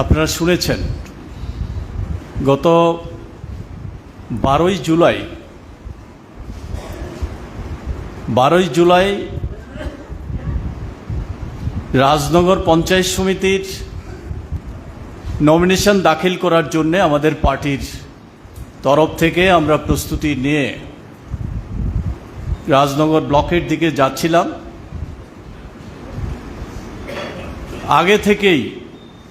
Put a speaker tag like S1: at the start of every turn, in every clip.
S1: আপনারা শুনেছেন, গত বারোই জুলাই বারোই জুলাই রাজনগর পঞ্চায়েত সমিতির নমিনেশন দাখিল করার জন্য আমাদের পার্টির তরফ থেকে আমরা প্রস্তুতি নিয়ে রাজনগর ব্লকের দিকে যাচ্ছিলাম। আগে থেকেই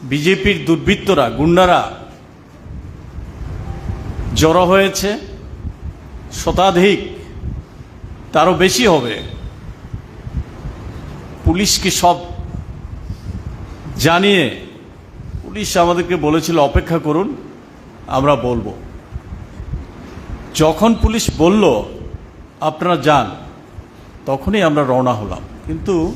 S1: বিজেপির দুর্বৃত্তরা, গুন্ডারা জড়ো হয়েছে, শতাধিক, তারও বেশি হবে। পুলিশকে সব জানিয়ে পুলিশ আমাদেরকে বলেছিল, অপেক্ষা করুন, আমরা বলব। যখন পুলিশ বলল, আপনারা যান, তখনই আমরা রওনা হলাম। কিন্তু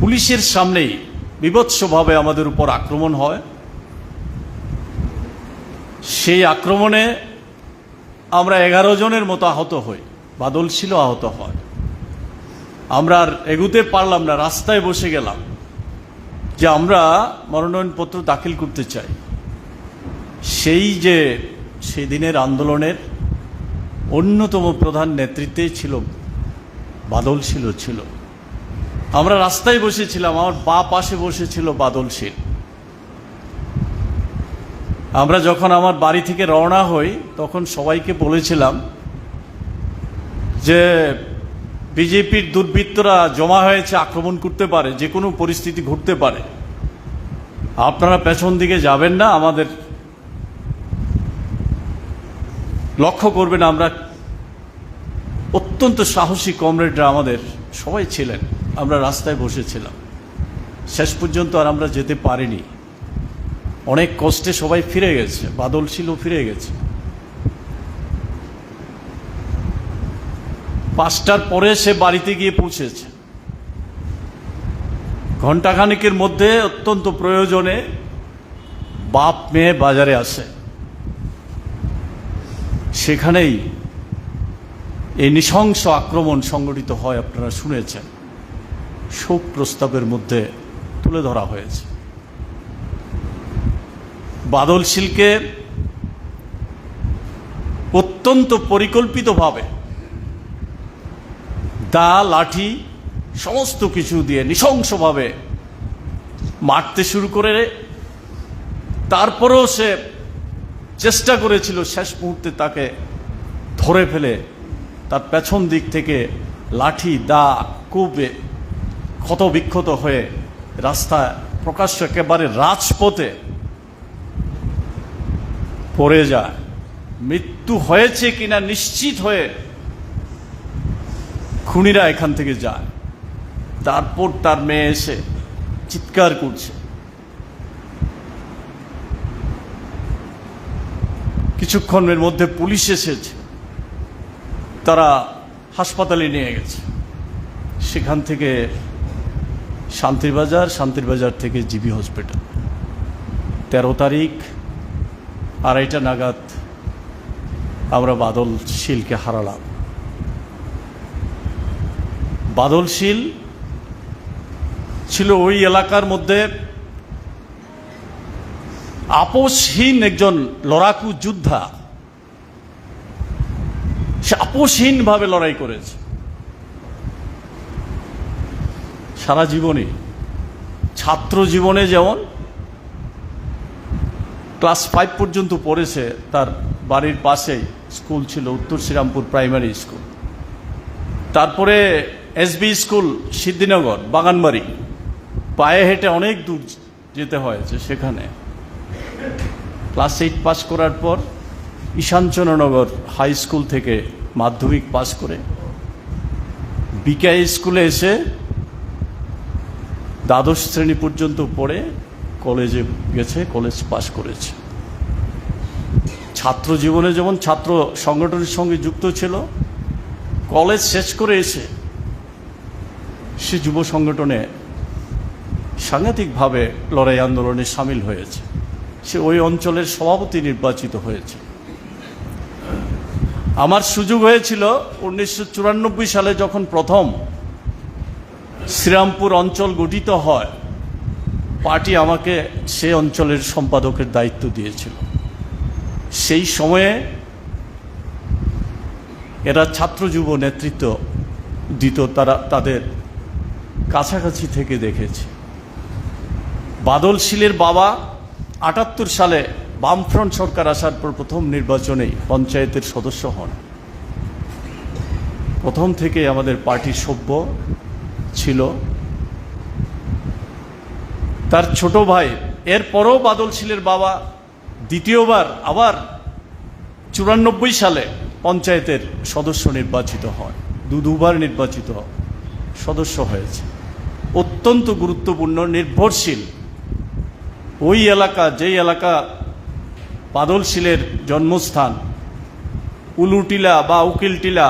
S1: পুলিশের সামনেই বিভৎসভাবে আমাদের উপর আক্রমণ হয়। সেই আক্রমণে আমরা এগারো জনের মতো আহত হই বাদল ছিল আহত হয়। আমরা আর এগুতে পারলাম না, রাস্তায় বসে গেলাম যে আমরা মনোনয়নপত্র দাখিল করতে চাই। সেই যে সেদিনের আন্দোলনের অন্যতম প্রধান নেতৃত্বে ছিল বাদল ছিল ছিল। আমরা রাস্তায় বসেছিলাম, আমার বা পাশে বসেছিল বাদলশীল আমরা যখন আমার বাড়ি থেকে রওনা হই, তখন সবাইকে বলেছিলাম যে, বিজেপির দুর্বৃত্তরা জমা হয়েছে, আক্রমণ করতে পারে যে কোনো পরিস্থিতি ঘটতে পারে। আপনারা পেছন দিকে যাবেন না, আমাদের লক্ষ্য করবেন, আমরা অত্যন্ত সাহসী কমরেডরা আমাদের সবাই ছিলেন। আমরা রাস্তায় বসেছিলাম। শেষ পর্যন্ত আর আমরা যেতে পারিনি। অনেক কষ্টে সবাই ফিরে গেছে, বাদল ছিল ফিরে গেছে। পাঁচটার পরে সে বাড়িতে গিয়ে পৌঁছেছে। ঘণ্টাখানিকের মধ্যে অত্যন্ত প্রয়োজনে বাপ মেয়ে বাজারে আসে। সেখানেই এই নৃশংস আক্রমণ সংগঠিত হয়, আপনারা শুনেছেন। শোক প্রস্তাবের মধ্যে তুলে ধরা হয়েছে। বাদল শিলকে অত্যন্ত পরিকল্পিতভাবে দা, লাঠি, সমস্ত কিছু দিয়ে নৃশংসভাবে মারতে শুরু করে। তারপরেও সে চেষ্টা করেছিল শেষ মুহূর্তে তাকে ধরে ফেলে। তার পেছন দিক থেকে লাঠি, দা কুবে ক্ষত বিক্ষত হয়ে রাস্তায় প্রকাশ্য একেবারে রাজপথে পড়ে যায়। মৃত্যু হয়েছে কিনা নিশ্চিত হয়ে খুনিরা এখান থেকে যায়। তারপর তার মেয়ে এসে চিৎকার করছে। কিছুক্ষণের মধ্যে পুলিশ এসেছে। তারা হাসপাতালে নিয়ে গেছে। সেখান থেকে শান্তিরবাজার শান্তিরবাজার থেকে জিবি হসপিটাল। তেরো তারিখ, আড়াইটা নাগাদ আমরা বাদল শীলকে হারালাম। বাদলশীল ছিল ওই এলাকার মধ্যে আপোষহীন একজন লড়াকু যোদ্ধা। সে আপোষহীনভাবে লড়াই করেছে। সারা জীবনে, ছাত্র জীবনে যেমন ক্লাস ফাইভ পর্যন্ত পড়েছে, তার বাড়ির পাশেই স্কুল ছিল, উত্তর শ্রীরামপুর প্রাইমারি স্কুল। তারপরে এসবি স্কুল, সিদ্ধিনগর, বাগানবাড়ি, পায়ে হেঁটে অনেক দূর যেতে হয়েছে সেখানে। ক্লাস এইট পাস করার পর ঈশানচন্দ্রনগর হাই স্কুল থেকে মাধ্যমিক পাস করে বিকাই স্কুলে এসে দ্বাদশ শ্রেণি পর্যন্ত পড়ে কলেজে গেছে, কলেজ পাস করেছে। ছাত্র জীবনে যেমন ছাত্র সংগঠনের সঙ্গে যুক্ত ছিল, কলেজ শেষ করে এসে সে যুব সংগঠনে সাংঘাতিকভাবে লড়াই আন্দোলনে সামিল হয়েছে। সে ওই অঞ্চলের সভাপতি নির্বাচিত হয়েছে। আমার সুযোগ হয়েছিল উনিশশো চুরানব্বই সালে যখন প্রথম শ্রীরামপুর অঞ্চল গঠিত হয়, পার্টি আমাকে সে অঞ্চলের সম্পাদকের দায়িত্ব দিয়েছিল। সেই সময়ে এরা ছাত্র যুব নেতৃত্ব দিত, তারা তাদের কাছাকাছি থেকে দেখেছে। বাদল শীলের বাবা আটাত্তর সালে বামফ্রন্ট সরকার আসার পর প্রথম নির্বাচনেই পঞ্চায়েতের সদস্য হন। প্রথম থেকে আমাদের পার্টির সভ্য ছিল। তার ছোট ভাই, এরপরও বাদল শীলের বাবা দ্বিতীয়বার আবার চুরানব্বই সালে পঞ্চায়েতের সদস্য নির্বাচিত হয়, দু দুবার নির্বাচিত সদস্য হয়েছে। অত্যন্ত গুরুত্বপূর্ণ, নির্ভরশীল। ওই এলাকা, যেই এলাকা বাদলশীলের জন্মস্থান, উলুটিলা বা উকিলটিলা,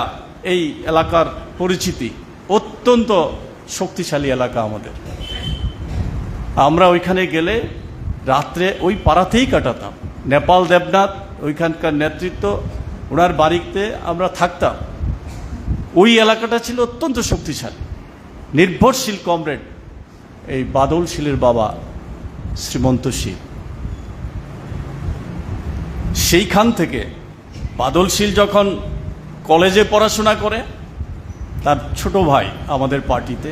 S1: এই এলাকার পরিচিতি। অত্যন্ত শক্তিশালী এলাকা আমাদের। আমরা ওইখানে গেলে রাত্রে ওই পাড়াতেই কাটাতাম। নেপাল দেবনাথ, ওইখানকার নেতৃত্ব, ওনার বাড়িতে আমরা থাকতাম। ওই এলাকাটা ছিল অত্যন্ত শক্তিশালী। নির্ভরশীল কমরেড এই বাদল শীলের বাবা শ্রীমন্ত শীল। সেইখান থেকে বাদল শীল যখন কলেজে পড়াশোনা করে তার ছোট ভাই আমাদের পার্টিতে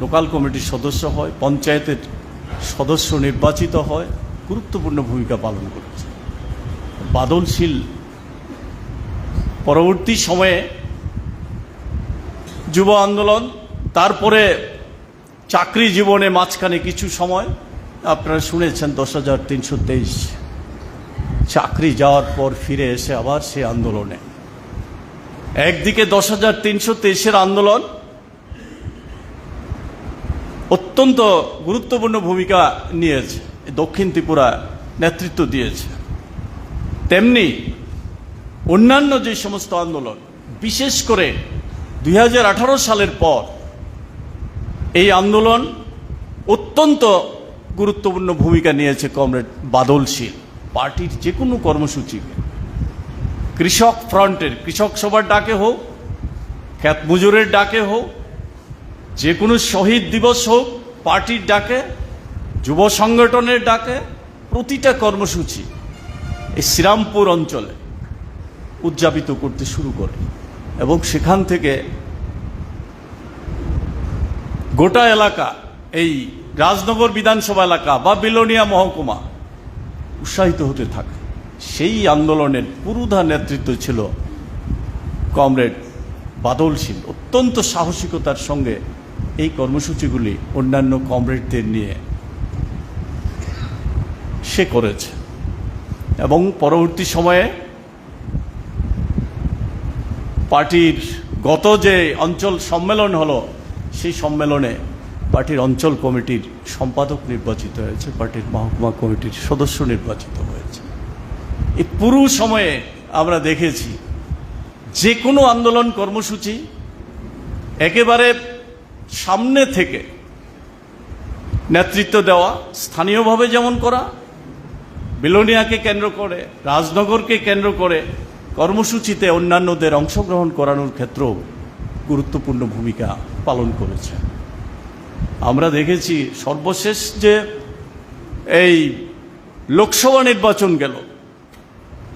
S1: লোকাল কমিটির সদস্য হয়, পঞ্চায়েতের সদস্য নির্বাচিত হয়, গুরুত্বপূর্ণ ভূমিকা পালন করেছে। বাদলশীল পরবর্তী সময়ে যুব আন্দোলন, তারপরে চাকরি জীবনে মাঝখানে কিছু সময়, আপনারা শুনেছেন দশ হাজার তিনশো তেইশ। চাকরি যাওয়ার পর ফিরে এসে আবার সে আন্দোলনে। একদিকে দশ হাজার তিনশো তেইশের আন্দোলন অত্যন্ত গুরুত্বপূর্ণ ভূমিকা নিয়েছে, দক্ষিণ ত্রিপুরা নেতৃত্ব দিয়েছে। তেমনি অন্যান্য যে সমস্ত আন্দোলন, বিশেষ করে দুই হাজার আঠারো সালের পর, এই আন্দোলন অত্যন্ত গুরুত্বপূর্ণ ভূমিকা নিয়েছে কমরেড বাদলশীল, পার্টির যে কোনো কর্মসূচিকে। কৃষক ফ্রন্টের, কৃষক সভার ডাকে হোক, খ্যাত মজুরের ডাকে হোক, যে কোনো শহীদ দিবস হোক, পার্টির ডাকে, যুব সংগঠনের ডাকে, প্রতিটা কর্মসূচি এই শ্রীরামপুর অঞ্চলে উদযাপিত করতে শুরু করে এবং সেখান থেকে গোটা এলাকা, এই রাজনগর বিধানসভা এলাকা বা বিলোনিয়া মহকুমা উৎসাহিত হতে থাকে। সেই আন্দোলনের পুরুধা নেতৃত্ব ছিল কমরেড বাদল সিং। অত্যন্ত সাহসিকতার সঙ্গে এই কর্মসূচিগুলি অন্যান্য কমরেডদের নিয়ে সে করেছে। এবং পরবর্তী সময়ে পার্টির গত যে অঞ্চল সম্মেলন হলো, সেই সম্মেলনে পার্টির অঞ্চল কমিটির সম্পাদক নির্বাচিত হয়েছে, পার্টির মহকুমা কমিটির সদস্য নির্বাচিত হয়েছে। এই পুরো সময়ে আমরা দেখেছি যে কোনো আন্দোলন কর্মসূচি একেবারে সামনে থেকে নেতৃত্ব দেওয়া, স্থানীয়ভাবে যেমন করা, বিলোনিয়াকে কেন্দ্র করে, রাজনগরকে কেন্দ্র করে কর্মসূচিতে অন্যান্যদের অংশগ্রহণ করানোর ক্ষেত্রেও গুরুত্বপূর্ণ ভূমিকা পালন করেছে। আমরা দেখেছি সর্বশেষ যে এই লোকসভা নির্বাচন গেল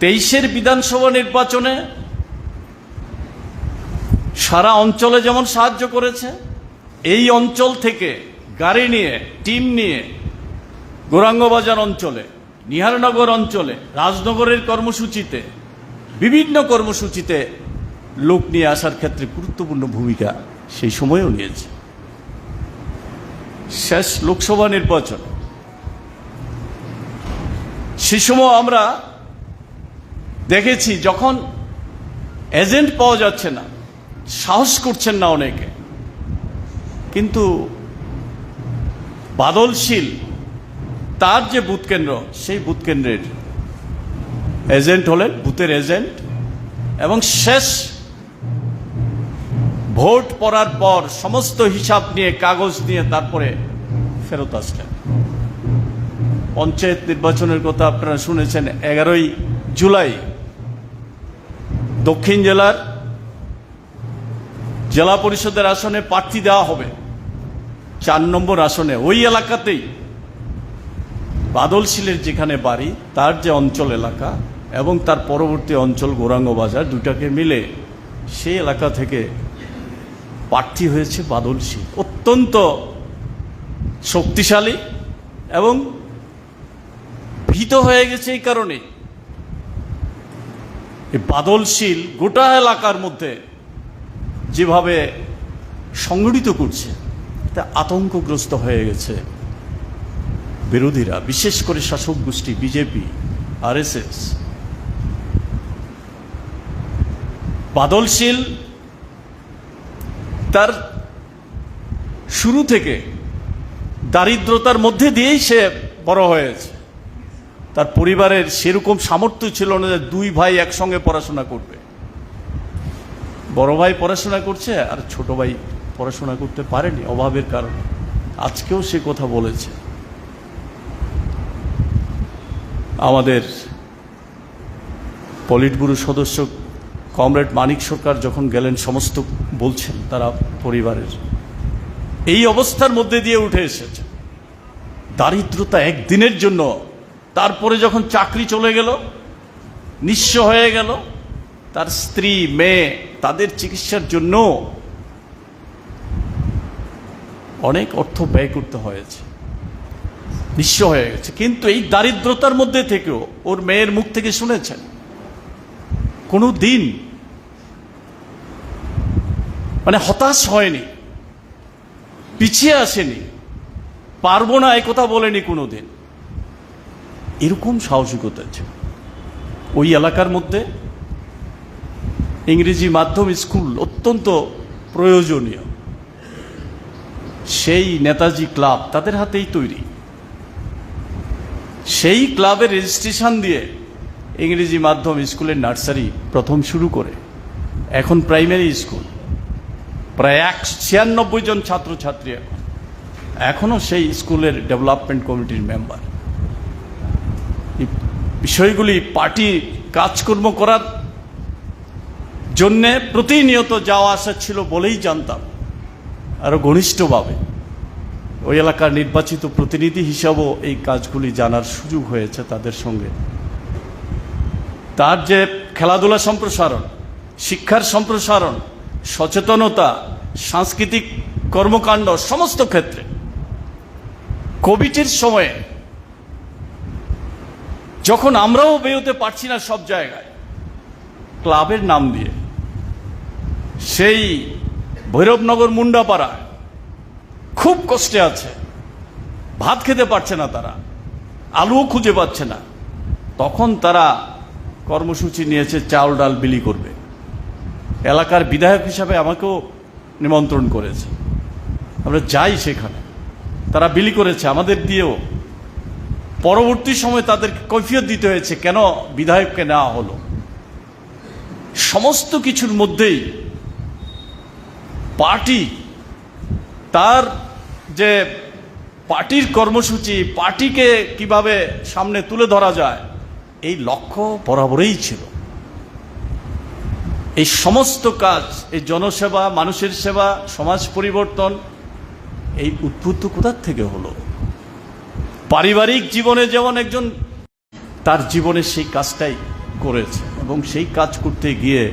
S1: তেইশের বিধানসভা নির্বাচনে সারা অঞ্চলে যেমন সাহায্য করেছে, এই অঞ্চল থেকে গাড়ি নিয়ে, টিম নিয়ে গৌরাঙ্গবাজার অঞ্চলে, নিহারনগর অঞ্চলে, রাজনগরের কর্মসূচিতে, বিভিন্ন কর্মসূচিতে লোক নিয়ে আসার ক্ষেত্রে গুরুত্বপূর্ণ ভূমিকা সেই সময়েও নিয়েছে। শেষ লোকসভা নির্বাচন, সে সময় আমরা দেখেছি যখন এজেন্ট পাওয়া যাচ্ছে না, সাহস করছেন না অনেকে। কিন্তু বাদলশীল, তার যে বুথ কেন্দ্র, সেই বুথ কেন্দ্রের এজেন্ট হলেন, বুথের এজেন্ট এবং শেষ ভোট পড়ার পর সমস্ত হিসাব নিয়ে, কাগজ নিয়ে তারপরে ফেরত আসলেন। পঞ্চায়েত নির্বাচনের কথা আপনারা শুনেছেন, এগারোই জুলাই দক্ষিণ জেলার জেলা পরিষদের আসনে প্রার্থী দেওয়া হবে। চার নম্বর আসনে ওই এলাকাতেই বাদলশীলের যেখানে বাড়ি, তার যে অঞ্চল এলাকা এবং তার পরবর্তী অঞ্চল গৌরাঙ্গ বাজার দুটাকে মিলে সেই এলাকা থেকে প্রার্থী হয়েছে বাদলশীল। অত্যন্ত শক্তিশালী এবং ভীত হয়ে গেছে এই কারণে। এই বাদলশীল গোটা এলাকার মধ্যে যেভাবে সংগঠিত করছে, তা আতঙ্কগ্রস্ত হয়ে গেছে। বিরোধীরা, বিশেষ করে শাসক গোষ্ঠী, বিজেপি, আরএসএস। বাদলশীল তার শুরু থেকে দারিদ্রতার মধ্যে দিয়েই সে বড় হয়েছে। তার পরিবারের সেরকম সামর্থ্য ছিল না যে দুই ভাই একসঙ্গে পড়াশোনা করবে। বড় ভাই পড়াশোনা করছে আর ছোট ভাই পড়াশোনা করতে পারেনি অভাবের কারণে। আজকেও সে কথা বলেছে। আমাদের পলিট ব্যুরো সদস্য কমরেড মানিক সরকার যখন গেলেন, সমস্ত বলছেন তারা পরিবারের। এই অবস্থার মধ্যে দিয়ে উঠে এসেছে। দারিদ্রতা একদিনের জন্য তারপরে যখন চাকরি চলে গেল, নিঃস্ব হয়ে গেল, তার স্ত্রী, মেয়ে, তাদের চিকিৎসার জন্য অনেক অর্থ ব্যয় করতে হয়েছে। নিঃস্ব হয়ে গেছে। কিন্তু এই দারিদ্রতার মধ্যে থেকেও ওর মেয়ের মুখ থেকে শুনেছেন, কোনো দিন মানে হতাশ হয়নি, পিছিয়ে আসেনি, পারব না এই কথা বলেনি কোনো দিন। এরকম সাহসিকতা ছিল ওই এলাকার মধ্যে ইংরেজি মাধ্যম স্কুল অত্যন্ত প্রয়োজনীয়। সেই নেতাজি ক্লাব তাদের হাতেই তৈরি। সেই ক্লাবের রেজিস্ট্রেশন দিয়ে ইংরেজি মাধ্যম স্কুলের নার্সারি প্রথম শুরু করে। এখন প্রাইমারি স্কুল। প্রায় এক ছিয়ানব্বই জন ছাত্রছাত্রী এখন। এখনও সেই স্কুলের ডেভেলপমেন্ট কমিটির মেম্বার। বিষয়গুলি পার্টি কাজকর্ম করার জন্যে প্রতিনিয়ত যাওয়া আসা ছিল বলেই জানতাম। আরও ঘনিষ্ঠভাবে। ওই এলাকার নির্বাচিত প্রতিনিধি হিসাবেও এই কাজগুলি জানার সুযোগ হয়েছে তাদের সঙ্গে। তার যে খেলাধুলা সম্প্রসারণ, শিক্ষার সম্প্রসারণ, সচেতনতা, সাংস্কৃতিক কর্মকাণ্ড, সমস্ত ক্ষেত্রে কোভিডের সময়ে যখন আমরাও বেরোতে পারছি না সব জায়গায়, ক্লাবের নাম দিয়ে, সেই ভৈরবনগর মুন্ডাপাড়ায় খুব কষ্টে আছে, ভাত খেতে পারছে না তারা, আলুও খুঁজে পাচ্ছে না, তখন তারা কর্মসূচি নিয়েছে, চাল ডাল বিলি করবে। এলাকার বিধায়ক হিসাবে আমাকেও নিমন্ত্রণ করেছে। আমরা যাই সেখানে। তারা বিলি করেছে, আমাদের দিয়েও পরবর্তী সময় তাদেরকে কৈফিয়ত দিতে হয়েছে, কেন বিধায়ককে নেওয়া হলো? সমস্ত কিছুর মধ্যেই পার্টি তার যে পার্টির কর্মসূচি, পার্টিকে কীভাবে সামনে তুলে ধরা যায়, এই লক্ষ্য বরাবরই ছিল। এই সমস্ত কাজ, এই জনসেবা, মানুষের সেবা, সমাজ পরিবর্তন, এই উদ্বুদ্ধ কোথার থেকে হলো? পারিবারিক জীবনে যেমন একজন তার জীবনে সেই কাজটাই করেছে এবং সেই কাজ করতে গিয়ে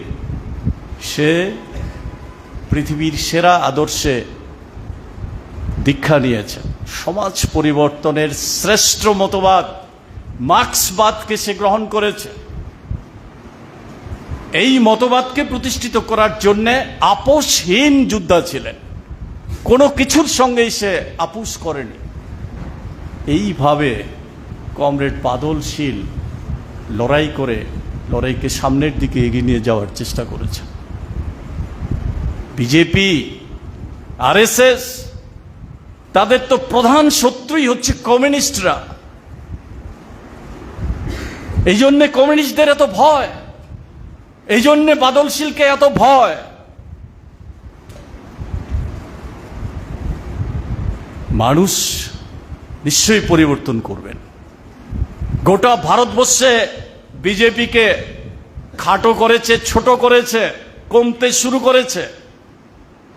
S1: সে পৃথিবীর সেরা আদর্শে দীক্ষা নিয়েছে। সমাজ পরিবর্তনের শ্রেষ্ঠ মতবাদ মার্ক্সবাদকে সে গ্রহণ করেছে। এই মতবাদকে প্রতিষ্ঠিত করার জন্যে আপোষহীন যোদ্ধা ছিলেন। কোনো কিছুর সঙ্গেই সে আপোষ করেনি। এইভাবে কমরেড বাদলশীল লড়াই করে লড়াইকে সামনের দিকে এগিয়ে নিয়ে যাওয়ার চেষ্টা করেছে। বিজেপি, আরএসএস, তাদের তো প্রধান শত্রুই হচ্ছে কমিউনিস্টরা। এই জন্যে কমিউনিস্টদের এত ভয় এই জন্যে বাদলশীলকে এত ভয়। মানুষ নিশ্চয়ই পরিবর্তন করবেন। গোটা ভারতবর্ষে বিজেপিকে খাটো করেছে, ছোট করেছে, কমতে শুরু করেছে।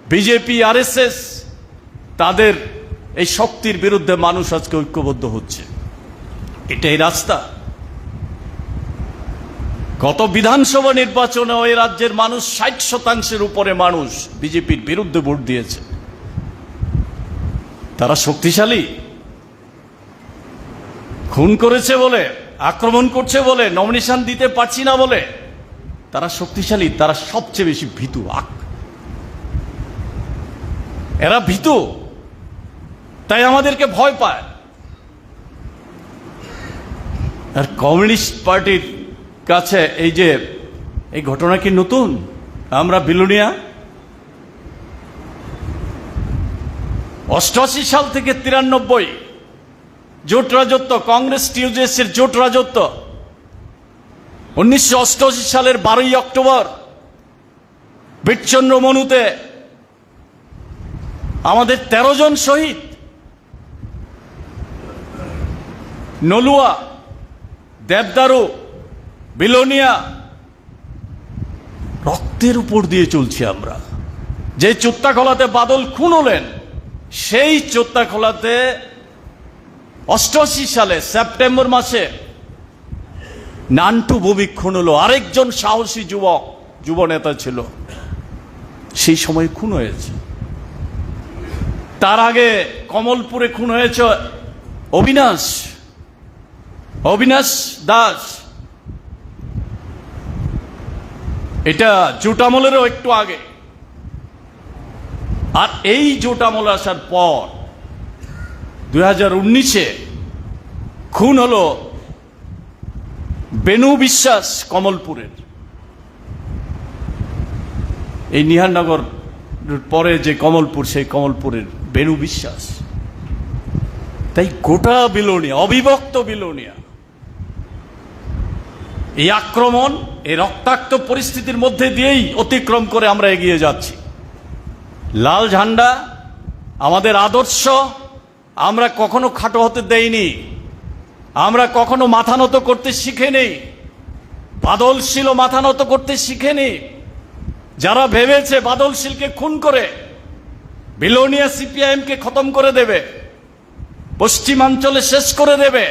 S1: বিজেপি, আরএসএস, তাদের এই শক্তির বিরুদ্ধে মানুষ আজকে ঐক্যবদ্ধ হচ্ছে। এটাই রাস্তা। গত বিধানসভা নির্বাচনে ওই রাজ্যের মানুষ ষাট শতাংশের উপরে মানুষ বিজেপির বিরুদ্ধে ভোট দিয়েছে। তারা শক্তিশালী। খুন করেছে বলে, আক্রমণ করছে বলে নমিনেশন দিতে পারছি না বলে, তারা শক্তিশালী, তারা সবচেয়ে বেশি ভীতু, আক- এরা ভীতু, তাই আমাদেরকে ভয় পায়। আর কমিউনিস্ট পার্টির কাছে এই যে, এই ঘটনা কি নতুন? আমরা বিলুনিয়া? অষ্টআশি সাল থেকে তিরানব্বই জোট রাজত্ব, কংগ্রেস টিউজেসের জোট রাজত্ব। উনিশশো অষ্টআশি সালের বারোই অক্টোবর, বিটচন্দ্র মনুতে আমাদের তেরো জন শহীদ। নলুয়া, দেবদারু, বিলোনিয়া, রক্তের উপর দিয়ে চলছি আমরা। যে চোত্তাখোলাতে বাদল খুন হলেন, সেই চোত্তাখোলাতে অষ্টআশি সালে সেপ্টেম্বর মাসে নান্টু ভূমি খুন হলো আরেকজন সাহসী যুবক যুব নেতা ছিল। সেই সময় খুন হয়েছে। তার আগে কমলপুরে খুন হয়েছে অবিনাশ অবিনাশ দাস। এটা জোটামলেরও একটু আগে। আর এই জোটামল আসার পর দুই উনিশে খুন হলো বেনু বিশ্বাস কমলপুরের। এই নিহারনগর পরে যে কমলপুর, সেই কমলপুরের বেনু বিশ্বাস। তাই গোটা বিলোনিয়া, অবিভক্ত বিলোনিয়া, এই আক্রমণ, এই রক্তাক্ত পরিস্থিতির মধ্যে দিয়েই অতিক্রম করে আমরা এগিয়ে যাচ্ছি। লাল ঝান্ডা, আমাদের আদর্শ আমরা কখনো খাটো হতে দেইনি। আমরা কখনো মাথা নত করতে শিখেনি। বাদলশীল মাথা নত করতে শিখেনি। যারা ভেবেছে বাদলশীলকে খুন করে, বিলোনিয়া সিপিআইএমকে খতম করে দেবে, পশ্চিমাঞ্চলে শেষ করে দেবে,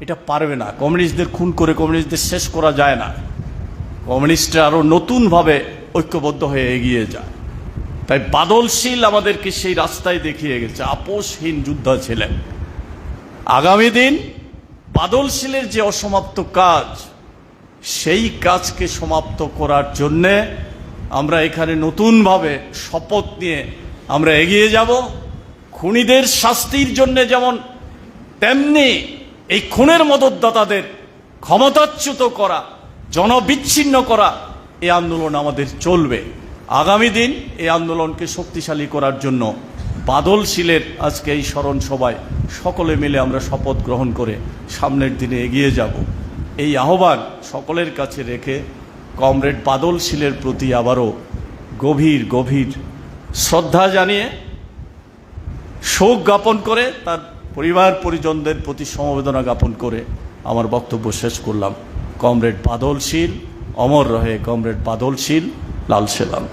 S1: এটা পারবে না। কমিউনিস্টদের খুন করে কমিউনিস্টদের শেষ করা যায় না। কমিউনিস্টরা আরও নতুনভাবে ঐক্যবদ্ধ হয়ে এগিয়ে যায়। তাই বাদলশীল আমাদেরকে সেই রাস্তায় দেখিয়ে গেছে। আপোষহীন যোদ্ধা ছিলেন। আগামী দিন বাদলশীলের যে অসমাপ্ত কাজ, সেই কাজকে সমাপ্ত করার জন্যে আমরা এখানে নতুনভাবে শপথ নিয়ে আমরা এগিয়ে যাব। খুনিদের শাস্তির জন্য যেমন, তেমনি এই খুনের মদতদাতাদের ক্ষমতাচ্যুত করা, জনবিচ্ছিন্ন করা, এই আন্দোলন আমাদের চলবে। আগামী দিন এই আন্দোলনকে শক্তিশালী করার জন্য বাদল শিলের আজকে এই স্মরণ সভায় সকলে মিলে আমরা শপথ গ্রহণ করে সামনের দিনে এগিয়ে যাব। এই আহ্বান সকলের কাছে রেখে কমরেড বাদল শিলের প্রতি আবারও গভীর গভীর শ্রদ্ধা জানিয়ে শোক জ্ঞাপন করে, তার পরিবার, পরিজনদের প্রতি সমবেদনা জ্ঞাপন করে আমার বক্তব্য শেষ করলাম। কমরেড বাদলশীল, অমর রহে কমরেড বাদলশীল। লাল সেলাম।